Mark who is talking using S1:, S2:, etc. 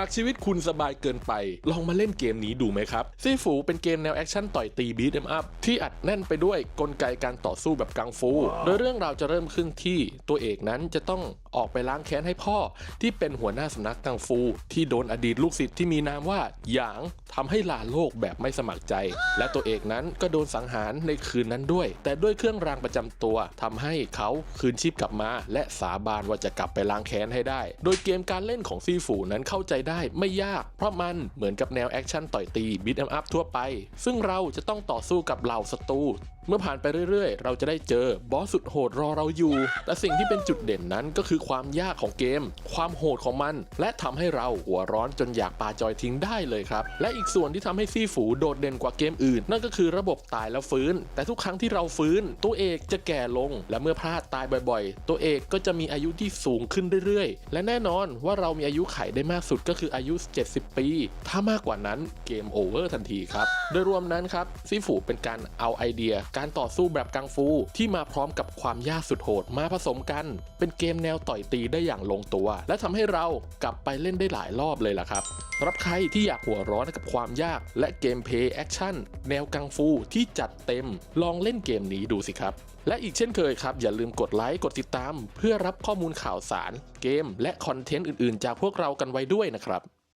S1: หากชีวิตคุณสบายเกินไป ลองมาเล่นเกมนี้ดูไหมครับซีฟูเป็นเกมแนวแอคชั่นต่อยตีบีทเอ็มอัพที่อัดแน่นไปด้วยกลไกการต่อสู้แบบกังฟู โดยเรื่องราวจะเริ่มขึ้นที่ตัวเอกนั้นจะต้องออกไปล้างแค้นให้พ่อ ที่เป็นหัวหน้าสำนักกังฟู ที่โดนอดีตลูกศิษย์ที่มีนามว่าหยางทำให้ลาโลกแบบไม่สมัครใจ และตัวเอกนั้นก็โดนสังหารในคืนนั้นด้วย แต่ด้วยเครื่องรางประจำตัวทำให้เขาคืนชีพกลับมา และสาบานว่าจะกลับไปล้างแค้นให้ได้ โดยเกมการเล่นของซีฟูนั้นเข้าใจได้ไม่ยาก เพราะมันเหมือนกับแนวแอคชั่นต่อยตีบิทแอมอัพทั่วไป ซึ่งเราจะต้องต่อสู้กับเหล่าศัตรู เมื่อผ่านไปเรื่อยๆ เราจะได้เจอบอสสุดโหดรอเราอยู่ แต่สิ่งที่เป็นจุดเด่นนั้นก็คือความยากของเกม ความโหดของมัน และทำให้เราหัวร้อนจนอยากปาจอยทิ้งได้เลยครับ และอีกส่วนที่ทำให้ซี่ฝูโดดเด่นกว่าเกมอื่น นั่นก็คือระบบตายแล้วฟื้น แต่ทุกครั้งที่เราฟื้น ตัวเอกจะแก่ลง และเมื่อพลาดตายบ่อยๆ ตัวเอกก็จะมีอายุที่สูงขึ้นเรื่อยๆ และแน่นอนว่าเรามีอายุไขได้มากสุดก็คืออายุ 70 ปี ถ้ามากกว่านั้นเกมโอเวอร์ทันทีครับโดยรวมนั้นครับซีฟูเป็นการเอาไอเดียการต่อสู้แบบกังฟู ที่มาพร้อมกับความยากสุดโหดมาผสมกัน เป็นเกมแนวต่อยตีได้อย่างลงตัว และทำให้เรากลับไปเล่นได้หลายรอบเลยล่ะครับสำหรับใครที่อยากหัวร้อนกับความยากและเกมเพย์แอคชั่นแนวกังฟูที่จัดเต็มลองเล่นเกมนี้ดูสิครับ และอีกเช่นเคยครับ อย่าลืมกดไลค์กดติดตาม เพื่อรับข้อมูลข่าวสาร เกม และคอนเทนต์อื่นๆ จากพวกเรากันไว้ด้วยนะครับ